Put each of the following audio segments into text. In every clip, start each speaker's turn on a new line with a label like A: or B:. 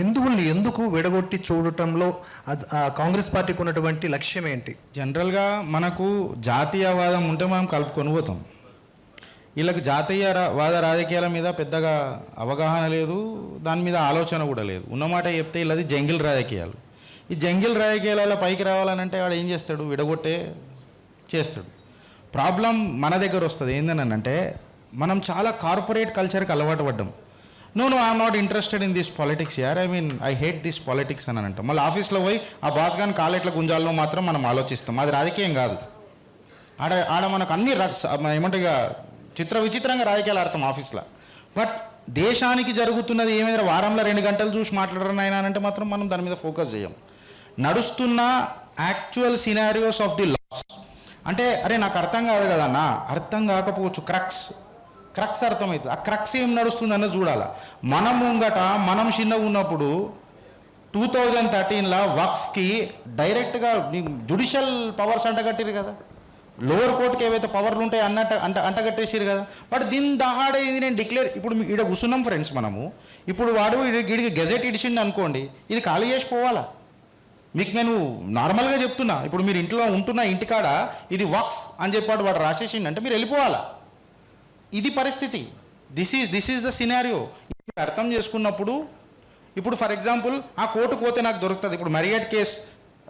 A: హిందువుల్ని ఎందుకు విడగొట్టి చూడటంలో కాంగ్రెస్ పార్టీకి ఉన్నటువంటి లక్ష్యం ఏంటి?
B: జనరల్గా మనకు జాతీయవాదం ఉంటే మనం కలుపుకొని పోతాం వీళ్ళకి జాతీయ వాద రాజకీయాల మీద పెద్దగా అవగాహన లేదు దాని మీద ఆలోచన కూడా లేదు. ఉన్నమాట చెప్తే వీళ్ళది జంగిల్ రాజకీయాలు. ఈ జంగిల్ రాజకీయాల పైకి రావాలనంటే వాడు ఏం చేస్తాడు? విడగొట్టే చేస్తాడు. ప్రాబ్లం మన దగ్గర వస్తుంది. ఏంటనంటే మనం చాలా కార్పొరేట్ కల్చర్కి అలవాటు పడ్డాం. No no I'm not interested in this politics యార్ I mean I hate this politics అని అంటాం. మళ్ళీ ఆఫీస్లో పోయి ఆ బాస్ కానీ కాలెట్ల గుంజాల్లో మాత్రం మనం ఆలోచిస్తాం. అది రాజకీయం కాదు. ఆడ ఆడ మనకు అన్ని రక్స్ ఇక చిత్ర విచిత్రంగా రాజకీయాలు ఆడతాం ఆఫీస్లో బట్ దేశానికి జరుగుతున్నది ఏమైనా వారంలో రెండు గంటలు చూసి మాట్లాడరని ఆయన అంటే మాత్రం మనం దాని మీద ఫోకస్ చేయం. నడుస్తున్న actual scenarios of the laws అంటే అరే నాకు అర్థం కాదు కదన్నా. అర్థం కాకపోవచ్చు. క్రక్స్ క్రక్స్ అర్థమవుతుంది. ఆ క్రక్స్ ఏం నడుస్తుందన్న చూడాల. మనం ముంగట మనం చిన్నగా ఉన్నప్పుడు టూ థౌజండ్ థర్టీన్లో వక్ఫ్కి డైరెక్ట్గా జుడిషియల్ పవర్స్ అంటగట్టిరు కదా. లోవర్ కోర్టుకి ఏవైతే పవర్లు ఉంటాయి అన్నట్టు అంట అంటగట్టేసారు కదా. బట్ దీని దహాడే ఇది నేను డిక్లేర్ ఇప్పుడు ఇక్కడ ఈడ కూర్చున్నాం ఫ్రెండ్స్ మనము. ఇప్పుడు వాడు వీడికి గెజెట్ ఇడిచిండు అనుకోండి ఇది ఖాళీ చేసి పోవాలా? మీకు నేను నార్మల్గా చెప్తున్నా. ఇప్పుడు మీరు ఇంట్లో ఉంటున్న ఇంటికాడ ఇది వక్ఫ్ అని చెప్పాడు వాడు రాసేసిండు అంటే మీరు వెళ్ళిపోవాలా? ఇది పరిస్థితి. This is this is the scenario ఇది అర్థం చేసుకున్నప్పుడు ఇప్పుడు ఫర్ ఎగ్జాంపుల్ ఆ కోర్టు పోతే నాకు దొరుకుతుంది. ఇప్పుడు మరియట్ కేస్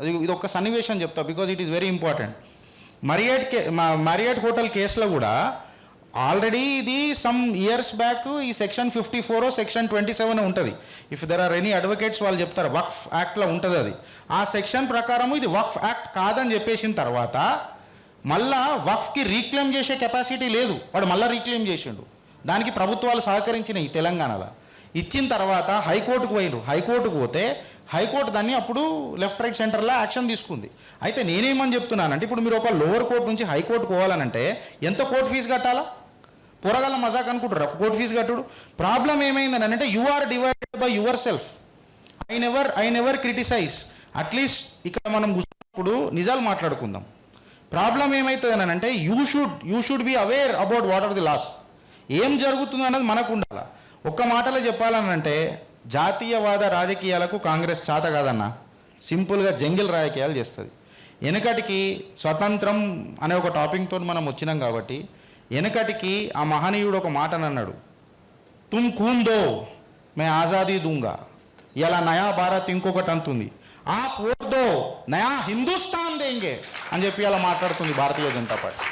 B: అది ఇది ఒక సన్నివేశం చెప్తా because it is very important Marriott K Marriott hotel కేసులో కూడా ఆల్రెడీ ఇది సమ్ ఇయర్స్ బ్యాక్ ఈ section fifty four section twenty seven ఉంటుంది. If there are any advocates వాళ్ళు చెప్తారు వక్ఫ్ యాక్ట్లో ఉంటుంది అది. ఆ సెక్షన్ ప్రకారం ఇది వక్ఫ్ యాక్ట్ కాదని చెప్పేసిన తర్వాత మళ్ళా వక్ఫ్కి రీక్లెయిమ్ చేసే కెపాసిటీ లేదు. వాడు మళ్ళీ రీక్లెయిమ్ చేసిండు. దానికి ప్రభుత్వాలు సహకరించినాయి తెలంగాణలో. ఇచ్చిన తర్వాత హైకోర్టుకు పోయినరు హైకోర్టుకు పోతే హైకోర్టు దాన్ని అప్పుడు లెఫ్ట్ రైట్ సెంటర్లో యాక్షన్ తీసుకుంది. అయితే నేనేమని చెప్తున్నానంటే ఇప్పుడు మీరు ఒక లోవర్ కోర్టు నుంచి హైకోర్టుకు పోవాలనంటే ఎంత కోర్టు ఫీజు కట్టాలా? పొరగల మజాక్ అనుకుంటారు కోర్టు ఫీజు కట్టుడు. ప్రాబ్లం ఏమైందని అంటే you are divided by yourself I never I never criticize at least ఇక్కడ మనం ఇప్పుడు నిజాలు మాట్లాడుకుందాం. ప్రాబ్లం ఏమవుతుంది అని అంటే you should you should be aware about what are the laws ఏం జరుగుతుంది అన్నది మనకు ఉండాలి? ఒక్క మాటలో చెప్పాలనంటే జాతీయవాద రాజకీయాలకు కాంగ్రెస్ చాత కాదన్న సింపుల్గా జంగిల్ రాజకీయాలు చేస్తుంది. వెనకటికి స్వతంత్రం అనే ఒక టాపిక్తో మనం వచ్చినాం కాబట్టి వెనకటికి ఆ మహనీయుడు ఒక మాట అన్నాడు. తుమ్ కూందో దో మే ఆజాదీ దూంగా. ఇలా నయా భారత్ ఇంకొకటి అంటుంది ఆ నయా హిందుస్థాన్ దేంగే అని చెప్పి అలా మాట్లాడుతుంది భారతీయ జనతా పార్టీ.